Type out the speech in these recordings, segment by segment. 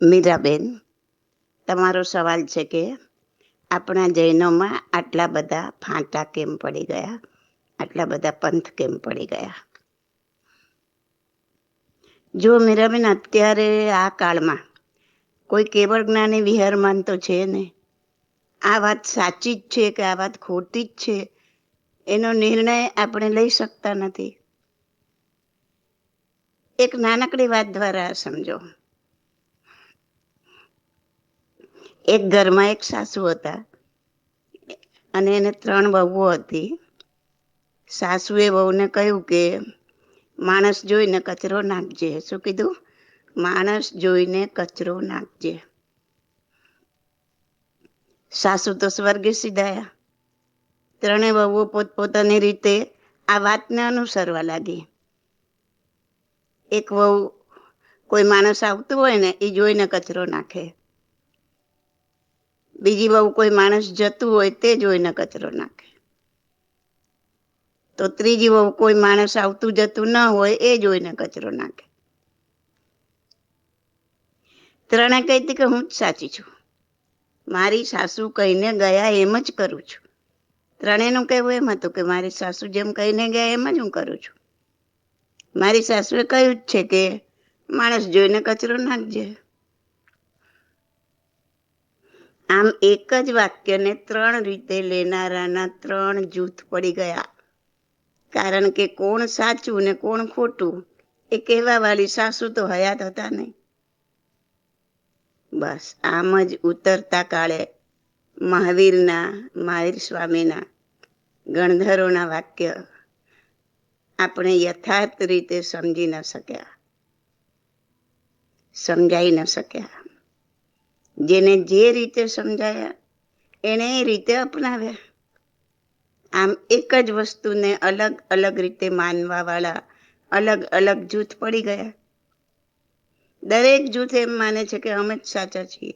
મીરાબેન તમારો સવાલ છે કે આપણા જૈનોમાં આટલા બધા ફાંટા કેમ પડી ગયા? આટલા બધા પંથ કેમ પડી ગયા? જો મીરાબેન અત્યારે આ કાળમાં કોઈ કેવળ જ્ઞાની વિહારમાન તો છે ને? આ વાત સાચી જ છે કે આ વાત ખોટી જ છે? એનો નિર્ણય આપણે લઈ શકતા નથી. એક નાનકડી વાત દ્વારા સમજો. એક ઘરમાં એક સાસુ હતા. અને એને ત્રણ વહુઓ હતી. સાસુએ વહુને કહ્યું કે, માણસ જોઈને કચરો નાખજે. શું કીધું? માણસ જોઈને કચરો નાખજે. સાસુ તો સ્વર્ગે સીધાયા. ત્રણે વહુઓ પોતપોતાની રીતે આ વાતને અનુસરવા લાગી. એક વહુ કોઈ માણસ આવતું હોય ને એ જોઈને કચરો નાખે. બીજી વહુ કોઈ માણસ જતું હોય તે જોઈને કચરો નાખે. તો ત્રીજી વહુ કોઈ માણસ આવતું જતું ન હોય એ જોઈને કચરો નાખે. ત્રણે કહેતી કે હું જ સાચી છું. મારી સાસુ કહીને ગયા એમ જ કરું છું. ત્રણેયનું કહેવું એમ હતું કે મારી સાસુ જેમ કહીને ગયા એમ જ હું કરું છું. મારી સાસુએ કહ્યું જ છે કે માણસ જોઈને કચરો નાખજે. આમ એક જ વાક્યને ત્રણ રીતે લેનારાના ત્રણ જૂથ પડી ગયા. કારણ કે કોણ સાચું ને કોણ ખોટું, એ કહેવા વાળી સાસુ તો હયાત હતા નહીં. બસ, આમ જ ઉતરતા કાળે મહાવીરના મહાવીર સ્વામીના ગણધરોના વાક્ય આપણે યથાર્થ રીતે સમજી ન શક્યા. સમજાઈ ન શક્યા. જેને જે રીતે સમજાયા એણે એ રીતે અપનાવ્યા. આમ એક જ વસ્તુને અલગ અલગ રીતે માનવાવાળા અલગ અલગ જૂથ પડી ગયા. દરેક જૂથ એમ માને છે કે અમે જ સાચા છીએ.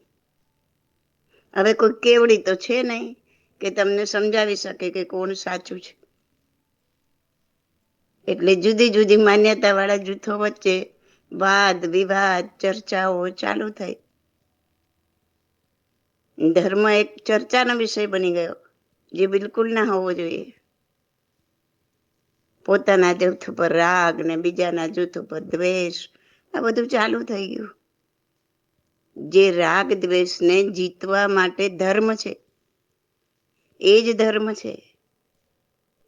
હવે કોઈ કેવડી તો છે નહીં કે તમને સમજાવી શકે કે કોણ સાચું છે. એટલે જુદી જુદી માન્યતાવાળા જૂથો વચ્ચે વાદ વિવાદ ચર્ચાઓ ચાલુ થઈ. ધર્મ એક ચર્ચાનો વિષય બની ગયો, જે બિલકુલ ના હોવો જોઈએ. પોતાના જૂથ ઉપર રાગ ને બીજાના જૂથ ઉપર દ્વેષ, આ બધું ચાલુ થઈ ગયું. જે રાગ દ્વેષને જીતવા માટે ધર્મ છે, એ જ ધર્મ છે.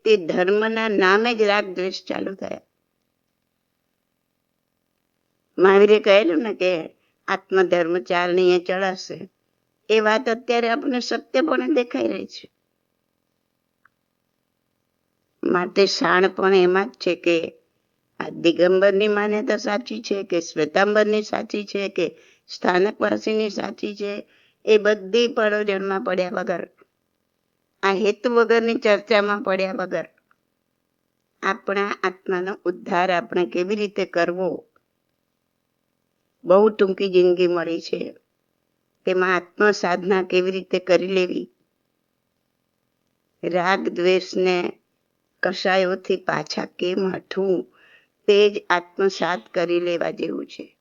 તે ધર્મના નામે જ રાગ દ્વેષ ચાલુ થયા. મહાવીરે કહેલું ને કે આત્મધર્મ ચારણીએ ચડાશે. એ વાત અત્યારે આપણને સત્યપણે દેખાઈ રહી છે. માટે શાણ પણ એમાં જ છે કે આ દિગંબરની માન્યતા સાચી છે કે શ્વેતાંબરની સાચી છે કે સ્થાનકવાસીની સાચી છે, એ બધી પડોજણમાં પડ્યા વગર, આ હેતુ વગરની ચર્ચામાં પડ્યા વગર આપણા આત્માનો ઉદ્ધાર આપણે કેવી રીતે કરવો? બહુ ટૂંકી જિંદગી મળી છે. તેમાં આત્મ સાધના કેવી રીતે કરી લેવી? રાગ દ્વેષને કષાયોથી પાછા કેમ હટવું? તે જ આત્મસાત કરી લેવા જેવું છે.